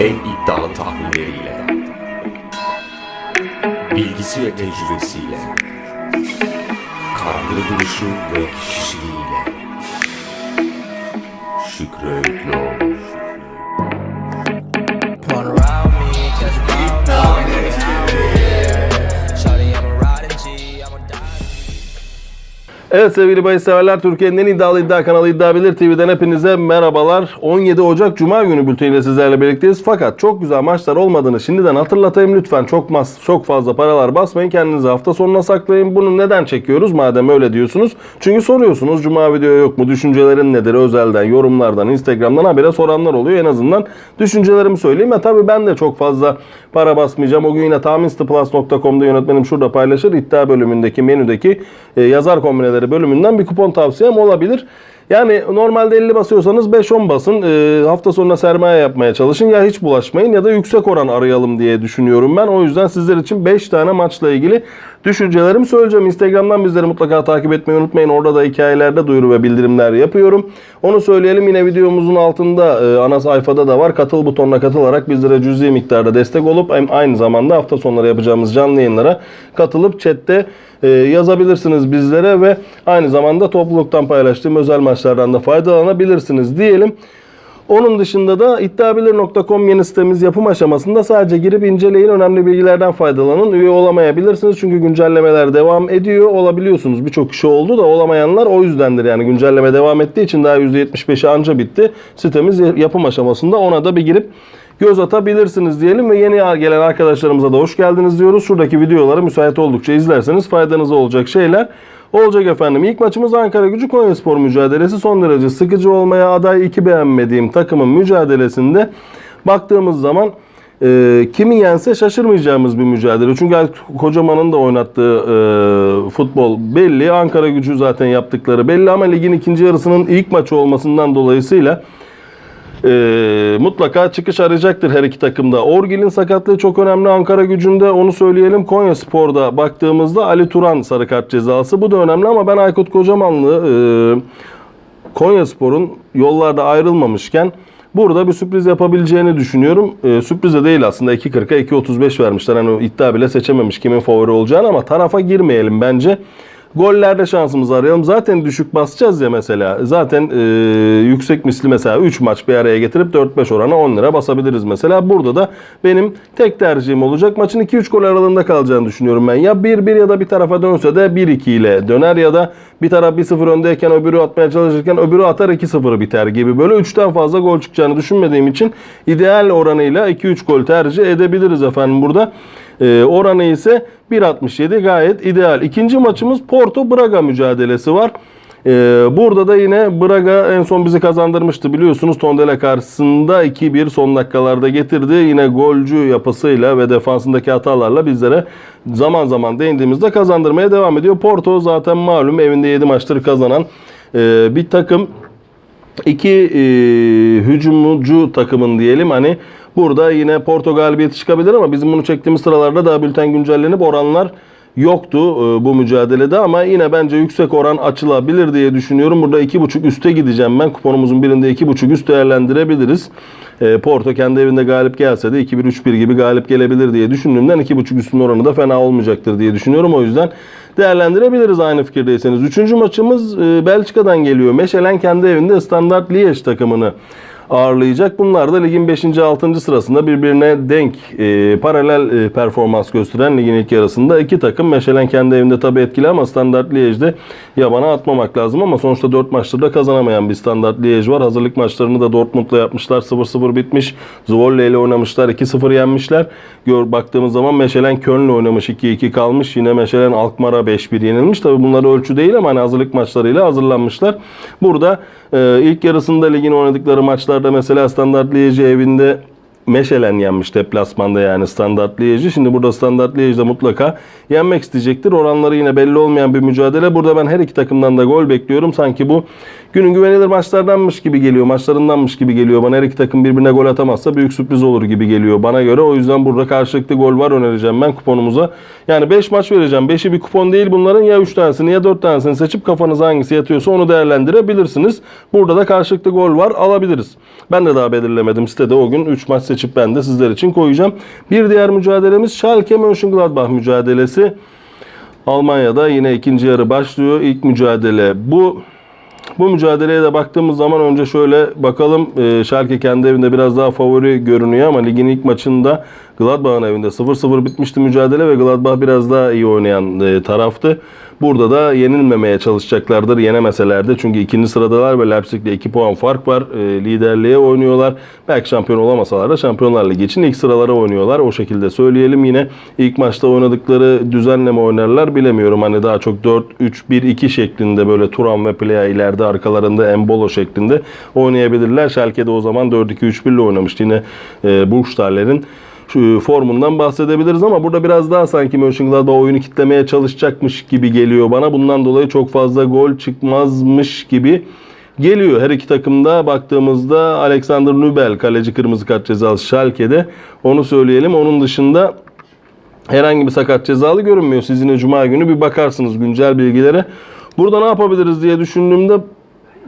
En iddialı tahminleriyle. Bilgisi ve tecrübesiyle. Kararlı duruşu ve kişiliğiyle. Şükrü Öğütlüoğlu Evet sevgili bahis Türkiye'nin en iddialı iddia kanalı İddia Bilir TV'den hepinize merhabalar. 17 Ocak Cuma günü bülteniyle sizlerle birlikteyiz. Fakat çok güzel maçlar olmadığını şimdiden hatırlatayım lütfen. Çok mas çok fazla paralar basmayın. Kendinizi hafta sonuna saklayın. Bunu neden çekiyoruz madem öyle diyorsunuz? Çünkü soruyorsunuz Cuma video yok mu? Düşüncelerin nedir? Özelden, yorumlardan, Instagram'dan habire soranlar oluyor. En azından düşüncelerimi söyleyeyim. E tabii ben de çok fazla para basmayacağım. O gün yine tahminstiplus.com'da yönetmenim şurada paylaşır. İddia bölümündeki menüdeki e, yazar kombineleri bölümünden bir kupon tavsiyem olabilir. Yani normalde 50 basıyorsanız 5-10 basın. E, hafta sonuna sermaye yapmaya çalışın. Ya hiç bulaşmayın ya da yüksek oran arayalım diye düşünüyorum ben. O yüzden sizler için 5 tane maçla ilgili düşüncelerimi söyleyeceğim. Instagram'dan bizleri mutlaka takip etmeyi unutmayın. Orada da hikayelerde duyuru ve bildirimler yapıyorum. Onu söyleyelim. Yine videomuzun altında e, ana sayfada da var. Katıl butonuna katılarak bizlere cüzi miktarda destek olup hem aynı zamanda hafta sonları yapacağımız canlı yayınlara katılıp chatte e, yazabilirsiniz bizlere ve aynı zamanda topluluktan paylaştığım özel maçlardan da faydalanabilirsiniz diyelim. Onun dışında da iddiabilir.com yeni sitemiz yapım aşamasında sadece girip inceleyin önemli bilgilerden faydalanın. Üye olamayabilirsiniz çünkü güncellemeler devam ediyor. Olabiliyorsunuz birçok kişi oldu da olamayanlar o yüzdendir. Yani güncelleme devam ettiği için daha %75'i anca bitti. Sitemiz yapım aşamasında ona da bir girip göz atabilirsiniz diyelim ve yeni gelen arkadaşlarımıza da hoş geldiniz diyoruz. Şuradaki videoları müsait oldukça izlerseniz faydanıza olacak şeyler olacak efendim. İlk maçımız Ankara Gücü Konyaspor mücadelesi. Son derece sıkıcı olmaya aday iki beğenmediğim takımın mücadelesinde baktığımız zaman e, kimi yense şaşırmayacağımız bir mücadele. Çünkü Kocaman'ın da oynattığı e, futbol belli. Ankara Gücü zaten yaptıkları belli ama ligin ikinci yarısının ilk maçı olmasından dolayısıyla e, mutlaka çıkış arayacaktır her iki takımda. Orgil'in sakatlığı çok önemli Ankara gücünde onu söyleyelim. Konya Spor'da baktığımızda Ali Turan sarı kart cezası. Bu da önemli ama ben Aykut Kocamanlı e, Konya Spor'un yollarda ayrılmamışken burada bir sürpriz yapabileceğini düşünüyorum. E, sürpriz de değil aslında 2.40'a 2.35 vermişler. Hani iddia bile seçememiş kimin favori olacağını ama tarafa girmeyelim bence. Gollerde şansımızı arayalım. Zaten düşük basacağız ya mesela. Zaten e, yüksek misli mesela 3 maç bir araya getirip 4-5 orana 10 lira basabiliriz mesela. Burada da benim tek tercihim olacak. Maçın 2-3 gol aralığında kalacağını düşünüyorum ben. Ya 1-1 ya da bir tarafa dönse de 1-2 ile döner ya da bir taraf 1-0 öndeyken öbürü atmaya çalışırken öbürü atar 2-0 biter gibi. Böyle 3'ten fazla gol çıkacağını düşünmediğim için ideal oranıyla 2-3 gol tercih edebiliriz efendim burada. Ee, oranı ise 1.67 gayet ideal. İkinci maçımız Porto Braga mücadelesi var. Ee, burada da yine Braga en son bizi kazandırmıştı biliyorsunuz. Tondela karşısında 2-1 son dakikalarda getirdi. Yine golcü yapısıyla ve defansındaki hatalarla bizlere zaman zaman değindiğimizde kazandırmaya devam ediyor. Porto zaten malum evinde 7 maçtır kazanan e, bir takım iki e, hücumcu takımın diyelim hani burada yine Porto galibiyeti çıkabilir ama bizim bunu çektiğimiz sıralarda daha bülten güncellenip oranlar yoktu e, bu mücadelede ama yine bence yüksek oran açılabilir diye düşünüyorum. Burada 2.5 üste gideceğim ben. Kuponumuzun birinde 2.5 üst değerlendirebiliriz. E, Porto kendi evinde galip gelse de 2-1-3-1 gibi galip gelebilir diye düşündüğümden 2.5 üstün oranı da fena olmayacaktır diye düşünüyorum. O yüzden değerlendirebiliriz aynı fikirdeyseniz. Üçüncü maçımız e, Belçika'dan geliyor. Meşelen kendi evinde Standard Liège takımını ağırlayacak. Bunlar da ligin 5. 6. sırasında birbirine denk e, paralel e, performans gösteren ligin ilk yarısında iki takım. Meşelen kendi evinde tabii etkili ama Standart Liège'de yabana atmamak lazım ama sonuçta 4 maçtır da kazanamayan bir Standart Liège var. Hazırlık maçlarını da Dortmund'la yapmışlar. 0-0 bitmiş. Zwolle ile oynamışlar. 2-0 yenmişler. Gör baktığımız zaman Meşelen Köln'le oynamış 2-2 kalmış. Yine Meşelen Alkmaar'a 5-1 yenilmiş. Tabii bunlar ölçü değil ama hani hazırlık maçlarıyla hazırlanmışlar. Burada e, ilk yarısında ligin oynadıkları maçlarda mesela Standart Liège evinde Meşelen yenmiş deplasmanda yani Standart Liège'i. Şimdi burada Standart Liège'de mutlaka yenmek isteyecektir. Oranları yine belli olmayan bir mücadele. Burada ben her iki takımdan da gol bekliyorum. Sanki bu günün güvenilir maçlardanmış gibi geliyor. Maçlarındanmış gibi geliyor. Bana her iki takım birbirine gol atamazsa büyük sürpriz olur gibi geliyor bana göre. O yüzden burada karşılıklı gol var önereceğim ben kuponumuza. Yani 5 maç vereceğim. 5'i bir kupon değil bunların ya 3 tanesini ya 4 tanesini seçip kafanıza hangisi yatıyorsa onu değerlendirebilirsiniz. Burada da karşılıklı gol var alabiliriz. Ben de daha belirlemedim. Sitede o gün 3 maç seçip ben de sizler için koyacağım. Bir diğer mücadelemiz Schalke Mönchengladbach mücadelesi. Almanya'da yine ikinci yarı başlıyor. İlk mücadele bu. Bu mücadeleye de baktığımız zaman önce şöyle bakalım. E, Schalke kendi evinde biraz daha favori görünüyor ama ligin ilk maçında Gladbach'ın evinde 0-0 bitmişti mücadele ve Gladbach biraz daha iyi oynayan e, taraftı. Burada da yenilmemeye çalışacaklardır. Yenemeseler de çünkü ikinci sıradalar ve Leipzig'le 2 puan fark var. E, liderliğe oynuyorlar. Belki şampiyon olamasalar da Şampiyonlar Ligi için ilk sıralara oynuyorlar. O şekilde söyleyelim yine. ilk maçta oynadıkları düzenle mi oynarlar bilemiyorum. Hani daha çok 4-3-1-2 şeklinde böyle Turan ve Plea ileride arkalarında Embolo şeklinde oynayabilirler. Schalke'de o zaman 4-2-3-1 ile oynamıştı. Yine e, Burgstahler'in şu formundan bahsedebiliriz ama burada biraz daha sanki Mönchengladbach oyunu kitlemeye çalışacakmış gibi geliyor bana. Bundan dolayı çok fazla gol çıkmazmış gibi geliyor. Her iki takımda baktığımızda Alexander Nübel kaleci kırmızı kart cezalısı Schalke'de. Onu söyleyelim. Onun dışında herhangi bir sakat cezalı görünmüyor. Siz yine Cuma günü bir bakarsınız güncel bilgilere. Burada ne yapabiliriz diye düşündüğümde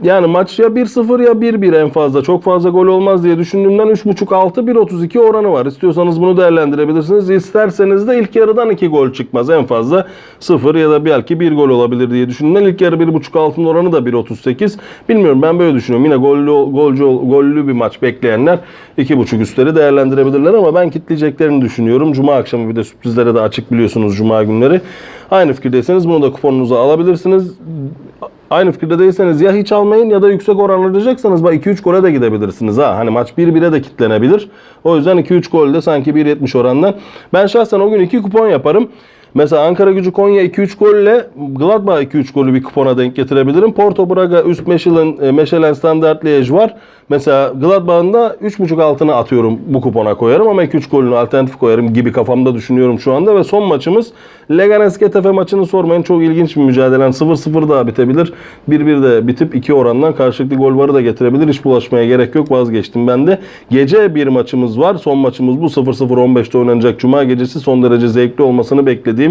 yani maç ya 1-0 ya 1-1 en fazla. Çok fazla gol olmaz diye düşündüğümden 3.5-6 1.32 oranı var. İstiyorsanız bunu değerlendirebilirsiniz. İsterseniz de ilk yarıdan 2 gol çıkmaz. En fazla 0 ya da belki 1 gol olabilir diye düşündüğümden ilk yarı 1.5 altın oranı da 1.38. Bilmiyorum ben böyle düşünüyorum. Yine gollü, golcü, gollü bir maç bekleyenler 2.5 üstleri değerlendirebilirler ama ben kitleyeceklerini düşünüyorum. Cuma akşamı bir de sürprizlere de açık biliyorsunuz Cuma günleri. Aynı fikirdeyseniz bunu da kuponunuza alabilirsiniz. Aynı fikirde değilseniz ya hiç almayın ya da yüksek oran alacaksanız bak 2-3 gole de gidebilirsiniz ha. Hani maç 1-1'e de kitlenebilir. O yüzden 2-3 golde sanki 1.70 orandan. Ben şahsen o gün 2 kupon yaparım. Mesela Ankara gücü Konya 2-3 golle Gladbach 2-3 golü bir kupona denk getirebilirim. Porto Braga üst Michelin, e, Michelin Standard Liège var. Mesela Gladbach'ın da 3.5 altını atıyorum bu kupona koyarım ama 2-3 golünü alternatif koyarım gibi kafamda düşünüyorum şu anda. Ve son maçımız Leganes Getafe maçını sormayın. Çok ilginç bir mücadele. 0-0 daha bitebilir. 1-1 de bitip 2 orandan karşılıklı gol varı da getirebilir. Hiç bulaşmaya gerek yok. Vazgeçtim ben de. Gece bir maçımız var. Son maçımız bu. 0-0-15'te oynanacak. Cuma gecesi son derece zevkli olmasını beklediğim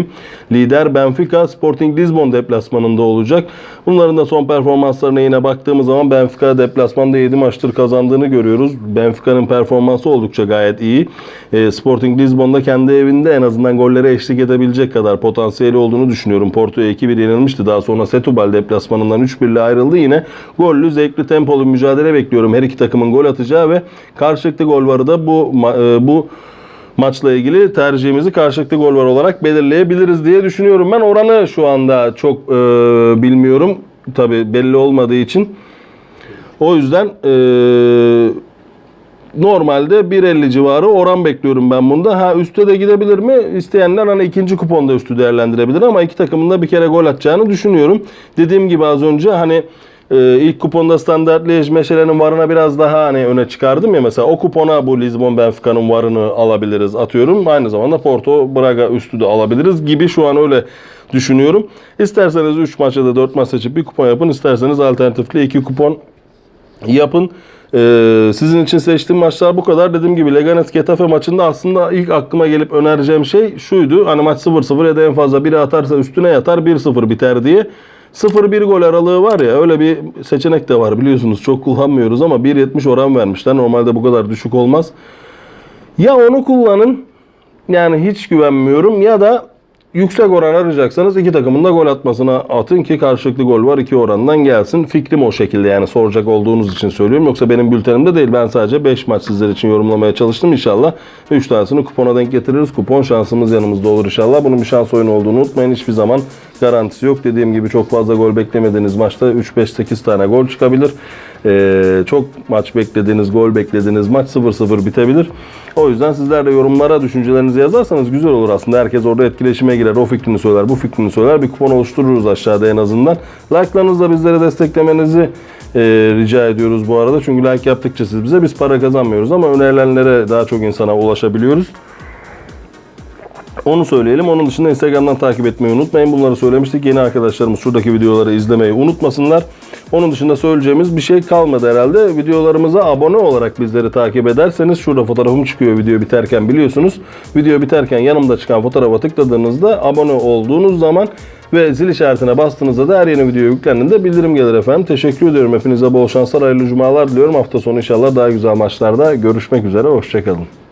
lider Benfica Sporting Lisbon deplasmanında olacak. Bunların da son performanslarına yine baktığımız zaman Benfica deplasmanda 7 maçtır kazandığını görüyoruz. Benfica'nın performansı oldukça gayet iyi. E, Sporting Lisbon'da kendi evinde en azından gollere eşlik edebilecek kadar potansiyeli olduğunu düşünüyorum. Porto'ya 2-1 yenilmişti. Daha sonra Setúbal deplasmanından 3-1 ile ayrıldı. Yine gollü, zevkli, tempolu mücadele bekliyorum. Her iki takımın gol atacağı ve karşılıklı gol varı da bu e, bu maçla ilgili tercihimizi karşılıklı gol var olarak belirleyebiliriz diye düşünüyorum. Ben oranı şu anda çok e, bilmiyorum. Tabi belli olmadığı için. O yüzden e, normalde 1.50 civarı oran bekliyorum ben bunda. Ha üste de gidebilir mi? İsteyenler hani ikinci kuponda üstü değerlendirebilir ama iki takımın da bir kere gol atacağını düşünüyorum. Dediğim gibi az önce hani e, ilk kuponda standart Liège varına biraz daha hani öne çıkardım ya mesela o kupona bu Lisbon Benfica'nın varını alabiliriz atıyorum. Aynı zamanda Porto Braga üstü de alabiliriz gibi şu an öyle düşünüyorum. İsterseniz 3 maç ya da 4 maç seçip bir kupon yapın. İsterseniz alternatifli 2 kupon yapın. Ee, sizin için seçtiğim maçlar bu kadar. Dediğim gibi Leganes Getafe maçında aslında ilk aklıma gelip önereceğim şey şuydu. Hani maç 0-0 ya da en fazla biri atarsa üstüne yatar 1-0 biter diye. 0-1 gol aralığı var ya öyle bir seçenek de var biliyorsunuz. Çok kullanmıyoruz ama 1.70 oran vermişler. Normalde bu kadar düşük olmaz. Ya onu kullanın. Yani hiç güvenmiyorum ya da yüksek oran arayacaksanız iki takımın da gol atmasına atın ki karşılıklı gol var iki orandan gelsin. Fikrim o şekilde yani soracak olduğunuz için söylüyorum. Yoksa benim bültenimde değil. Ben sadece 5 maç sizler için yorumlamaya çalıştım. İnşallah 3 tanesini kupona denk getiririz. Kupon şansımız yanımızda olur inşallah. Bunun bir şans oyunu olduğunu unutmayın. Hiçbir zaman garantisi yok. Dediğim gibi çok fazla gol beklemediğiniz maçta 3-5-8 tane gol çıkabilir. Ee, çok maç beklediğiniz, gol beklediğiniz maç 0-0 bitebilir. O yüzden sizler de yorumlara düşüncelerinizi yazarsanız güzel olur aslında. Herkes orada etkileşime girer. O fikrini söyler, bu fikrini söyler. Bir kupon oluştururuz aşağıda en azından. Like'larınızla bizlere desteklemenizi e, rica ediyoruz bu arada. Çünkü like yaptıkça siz bize biz para kazanmıyoruz ama önerilenlere daha çok insana ulaşabiliyoruz. Onu söyleyelim. Onun dışında Instagram'dan takip etmeyi unutmayın. Bunları söylemiştik. Yeni arkadaşlarımız şuradaki videoları izlemeyi unutmasınlar. Onun dışında söyleyeceğimiz bir şey kalmadı herhalde. Videolarımıza abone olarak bizleri takip ederseniz şurada fotoğrafım çıkıyor video biterken biliyorsunuz. Video biterken yanımda çıkan fotoğrafa tıkladığınızda abone olduğunuz zaman ve zil işaretine bastığınızda da her yeni video yüklendiğinde bildirim gelir efendim. Teşekkür ediyorum. Hepinize bol şanslar, hayırlı cumalar diliyorum. Hafta sonu inşallah daha güzel maçlarda görüşmek üzere. Hoşçakalın.